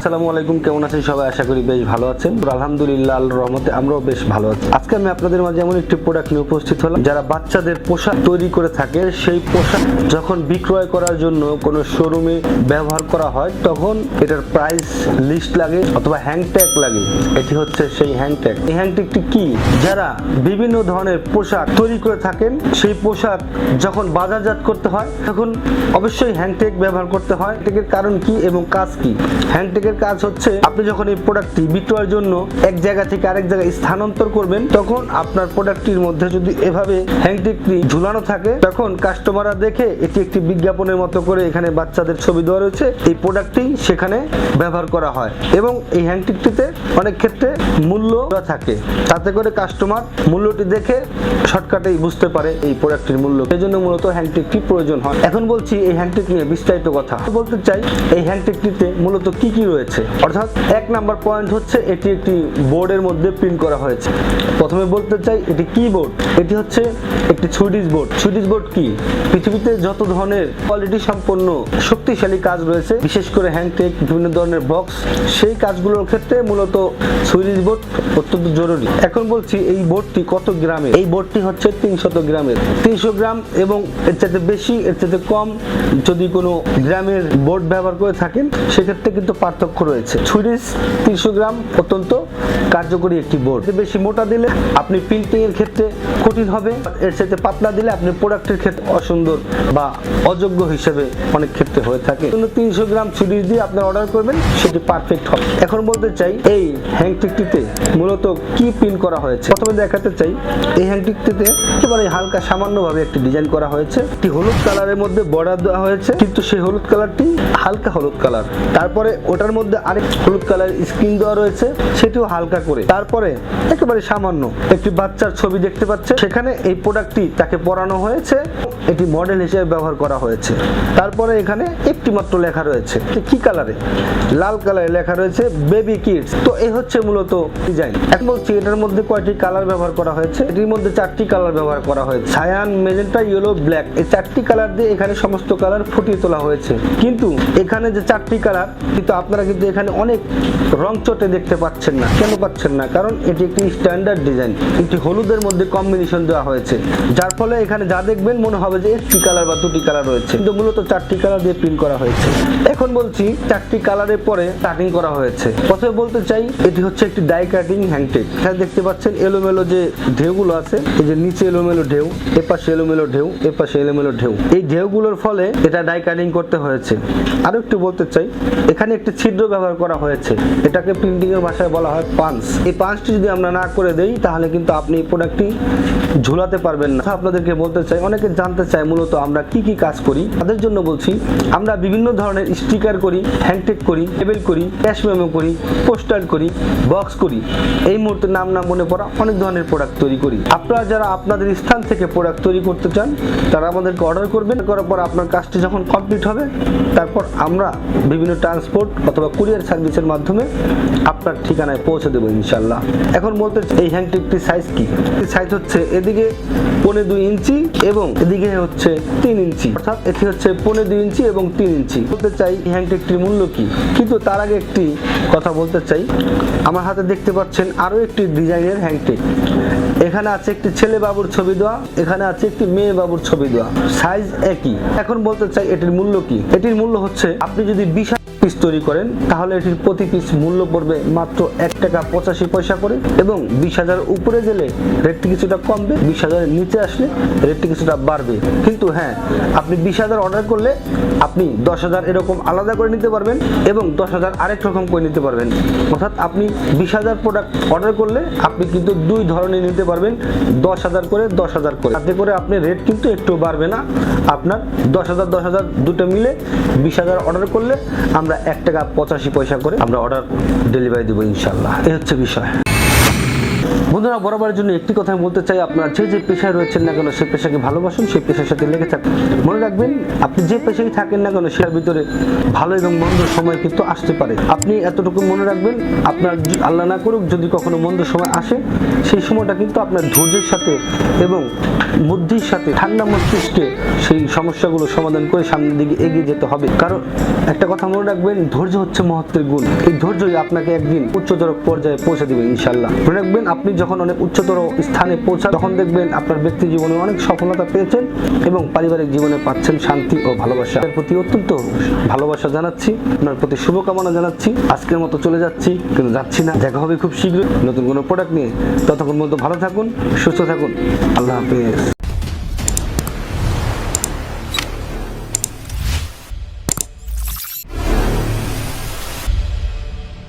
আসসালামু আলাইকুম, কেমন আছেন সবাই? আশা করি বেশ ভালো আছেন। আলহামদুলিল্লাহ, আল্লাহর রহমতে আমরাও বেশ ভালো আছি। আজকে আমি আপনাদের মাঝে এমন একটি প্রোডাক্ট নিয়ে উপস্থিত হলাম। যারা বাচ্চাদের পোশাক তৈরি করে থাকে, সেই পোশাক যখন বিক্রয় করার জন্য কোনো শোরুমে ব্যবহার করা হয়, তখন এটার প্রাইস লিস্ট লাগে অথবা হ্যাং ট্যাগ লাগে। এটি হচ্ছে সেই হ্যাং ট্যাগ এই হ্যাং ট্যাগটি কি? যারা বিভিন্ন ধরনের পোশাক তৈরি করে থাকেন, সেই পোশাক যখন বাজারজাত করতে হয়, তখন অবশ্যই হ্যান্ডটেক ব্যবহার করতে হয়। হ্যান্ডটেকের কারণ কি এবং কাজ কি? হ্যান্ডটেকের কাজ হচ্ছে, আপনি যখন এই প্রোডাক্টটি বিক্রয়ের জন্য এক জায়গা থেকে আরেক জায়গায় স্থানান্তর করবেন, তখন আপনার প্রোডাক্টটির মধ্যে যদি এভাবে হ্যান্ডটেকটি ঝুলানো থাকে, তখন কাস্টমাররা দেখে এটি একটি বিজ্ঞাপনের মতো করে এখানে বাচ্চাদের ছবি দেওয়া রয়েছে। এই প্রোডাক্টটি সেখানে ব্যবহার করা হয় এবং এই হ্যান্ডটেকটিতে অনেক ক্ষেত্রে মূল্য থাকে। তাতে করে কাস্টমার মূল্যটি দেখে শর্টকাটেই বুঝতে পারে এই প্রোডাক্টটির মূল্য। এই জন্য মূলত হ্যান্ডটেকটি প্রয়োজন হয়। এখন বলছি এই হ্যান্ডটেক নিয়ে বিস্তারিত কথা। বলতে চাই, এই হ্যান্ডটেকটিতে মূলত কি কি রয়েছে? অর্থাৎ এক নাম্বার পয়েন্ট হচ্ছে এটি একটি বোর্ডের মধ্যে প্রিন্ট করা হয়েছে। প্রথমে বলতে চাই, এটি কি বোর্ড? এটি হচ্ছে একটি সুইডিশ বোর্ড। সুইডিশ বোর্ড কি? পৃথিবীতে যত ধরনের কোয়ালিটি সম্পন্ন শক্তিশালী কাজ রয়েছে, বিশেষ করে হ্যান্ডটেক বিভিন্ন ধরনের বক্স সেই কাজগুলোর ক্ষেত্রে মূলত সুইডিশ বোর্ড অত্যন্ত জরুরি। এখন বলছি, এই বোর্ডটি কত গ্রামের? এই বোর্ডটি হচ্ছে তিনশত গ্রামের। তিনশো গ্রাম এবং এর চাইতে বেশি, এর চাইতে কম যদি কোনো গ্রামের বোর্ড ব্যবহার করে থাকেন, সেক্ষেত্রে কিন্তু পার্থক্য রয়েছে। সুইডিশ তিনশো গ্রাম অত্যন্ত কার্যকরী একটি বোর্ড। বেশি মোটা দিলে আপনি প্রিন্টিং এর ক্ষেত্রে কঠিন হবে। এর সাথে পাতলা দিলে আপনি প্রোডাক্টের ক্ষেত্রে অসুন্দর বা অযোগ্য হিসেবে অনেক ক্ষেত্রে হয়ে থাকে। তিনশো গ্রাম সুইডিশ দিয়ে আপনি অর্ডার করবেন, সেটি পারফেক্ট হবে। এখন বলতে চাই, এই হ্যাংটিকটিতে মূলত কি প্রিন্ট করা হয়েছে? প্রথমে দেখাতে চাই, এই হ্যাংটিকটিতে একেবারে হালকা সামান্যভাবে একটি ডিজাইন করা হয়েছে। একটি হলুদ কালারের মধ্যে বর্ডার দেওয়া হয়েছে, কিন্তু সেই হলুদ কালারটি হালকা হলুদ কালার। তারপরে ওটার মধ্যে আরেক হলুদ কালার স্ক্রিন দেওয়া রয়েছে, সেটিও হালকা করে। তারপরে একেবারে সামান্য একটি বাচ্চার ছবি দেখতে পাচ্ছে। সেখানে এই প্রোডাক্টটি তাকে পরানো হয়েছে, এটি মডেল হিসেবে ব্যবহার করা হয়েছে। তারপরে এখানে একটি মাত্র লেখা রয়েছে কি কালারে? লাল কালারে লেখা রয়েছে, বেবি কিডস। তো এই হচ্ছে মূলত ডিজাইন। এখন বলছি, এটার মধ্যে কয়টি কালার ব্যবহার করা হয়েছে? এটির মধ্যে চারটি কালার ব্যবহার করা হয়েছে। Cyan magenta yellow, black. এই চারটি কালার দিয়ে এখানে সমস্ত কালার ফুটিয়ে তোলা হয়েছে। কিন্তু এখানে যে চারটি কালার, কিন্তু আপনারা কিন্তু এখানে অনেক রং চটে দেখতে পাচ্ছেন না। কেন পাচ্ছেন না? কারণ এটি একটি স্ট্যান্ডার্ড ডিজাইন একটি হলুদের মধ্যে কম্বিনেশন দেওয়া হয়েছে। যার ফলে এখানে যা দেখবেন মনে হবে যে একটি কালার বা দুটি কালার রয়েছে। কিন্তু মূলত চারটি কালার দিয়ে প্রিন্ট করা হয়েছে। এখন বলছি, চারটি কালারের পরে কাটিং করা হয়েছে। প্রথমে বলতে চাই, এটি হচ্ছে একটি ডাই কাটিং হ্যাংটেক এখানে দেখতে পাচ্ছেন এলোমেলো যে ঢেউগুলো আছে, এই যে নিচে এলোমেলো ঢেউ, এপাশে এলোমেলো ঢেউ, এপাশে এলোমেলো ঢেউ। এই ঢেউগুলোর ফলে এটা ডাই কাটিং করতে হয়েছে। আরও একটু বলতে চাই, এখানে একটি ছিদ্র ব্যবহার করা হয়েছে। এটাকে প্রিন্টিং এর ভাষায় বলা হয় পাঞ্চ এই পাঞ্চটি যদি আমরা না করে দেই, তাহলে কিন্তু আপনি প্রোডাক্টটি ঝুলাতে পারবেন না। আপনাদেরকে বলতে চাই, অনেকে জানতে চায় মূলত আমরা কি কি কাজ করি। তাদের জন্য বলছি, আমরা বিভিন্ন ধরনের স্টিকার করি, হ্যান্ডটেক করি লেবেল করি, ক্যাশ মেমো করি, পোস্টার করি, বক্স করি। এই মুহূর্তে নাম না মনে পড়া অনেক ধরনের প্রোডাক্ট তৈরি করি। আপনারা যারা আপনাদের স্থান থেকে প্রোডাক্ট তৈরি করতে চান, তারা আমাদেরকে অর্ডার করবেন। করার পর আপনার কাজটি যখন কমপ্লিট হবে, তারপর আমরা বিভিন্ন ট্রান্সপোর্ট অথবা কুরিয়ার সার্ভিসের মাধ্যমে আপনার ঠিকানায় পৌঁছে দেবো ইনশাল্লাহ। এখন বলতে এই হ্যান্ডটেকটির সাইজ কি? সাইজ হচ্ছে এদিকে পনে দুই ইঞ্চি এবং এদিকে হচ্ছে তিন ইঞ্চি। অর্থাৎ এটি হচ্ছে পনে দুই ইঞ্চি এবং তিন ইঞ্চি। বলতে চাই, এই হ্যান্ডটেকটির মূল্য কি? কিন্তু তার আগে একটি কথা বলতে চাই, আমার হাতে দেখতে পাচ্ছেন আরও একটি ডিজাইনের হ্যান্ডটেক এখানে আছে একটি ছেলে বাবুর ছবি দেওয়া, এখানে আছে একটি মেয়ে বাবুর ছবি দেওয়া। সাইজ একই। এখন বলতে চাই, এটির মূল্য কি? এটির মূল্য হচ্ছে, আপনি যদি বিশাল পিস তৈরি করেন, তাহলে এটির প্রতি পিস মূল্য পড়বে মাত্র এক টাকা পঁচাশি পয়সা করে এবং বিশ হাজার উপরে গেলে রেটটি কিছুটা কমবে, বিশ হাজারের নিচে আসলে রেটটি কিছুটা বাড়বে। কিন্তু হ্যাঁ আপনি বিশ হাজার অর্ডার করলে আপনি দশ হাজার এরকম আলাদা করে নিতে পারবেন এবং দশ হাজার আরেক রকম করে নিতে পারবেন। অর্থাৎ আপনি বিশ হাজার প্রোডাক্ট অর্ডার করলে আপনি কিন্তু দুই ধরনের নিতে পারবেন, দশ হাজার করে, দশ হাজার করে। তাতে করে আপনি রেট কিন্তু একটু বাড়বে না। আপনার দশ হাজার দশ হাজার দুটো মিলে বিশ হাজার অর্ডার করলে আমরা এক টাকা পঁচাশি পয়সা করে আমরা অর্ডার ডেলিভারি দেবো ইনশাল্লাহ এই হচ্ছে বিষয়। বন্ধুরা, বরাবরের জন্য একটি কথা আমি বলতে চাই। আপনারা যে যে পেশায় রয়েছেন না কেন সেই পেশাকে ভালোবাসুন সেই পেশার সাথে লেগে থাকুন। মনে রাখবেন, আপনি যে পেশায় থাকেন না কেন, সেটার ভিতরে ভালো এবং মন্দ সময় কিন্তু আসতে পারে। আপনি এতটুকু মনে রাখবেন, আপনার আল্লাহ না করুক, যদি কখনো মন্দ সময় আসে, সেই সময়টা কিন্তু আপনার ধৈর্যের সাথে এবং বুদ্ধির সাথে, ঠান্ডা মস্তিষ্কে সেই সমস্যাগুলো সমাধান করে সামনের দিকে এগিয়ে যেতে হবে। কারণ, একটা কথা মনে রাখবেন, ধৈর্য হচ্ছে মহত্বের গুণ। এই ধৈর্যই আপনাকে একদিন উচ্চতর পর্যায়ে পৌঁছে দিবে ইনশাল্লাহ মনে রাখবেন আপনি যখন অনেক উচ্চতর স্থানে পৌঁছান, তখন দেখবেন আপনার ব্যক্তি জীবনে অনেক সফলতা পেয়েছেন এবং পারিবারিক জীবনে পাচ্ছেন শান্তি ও ভালোবাসা। এর প্রতি অত্যন্ত ভালোবাসা জানাচ্ছি, আপনার প্রতি শুভকামনা জানাচ্ছি। আজকের মতো চলে যাচ্ছি, কিন্তু যাচ্ছি না। দেখা হবে খুব শীঘ্রই নতুন কোনো প্রোডাক্ট নিয়ে। ততক্ষণ মতো ভালো থাকুন, সুস্থ থাকুন। আল্লাহ হাফেজ।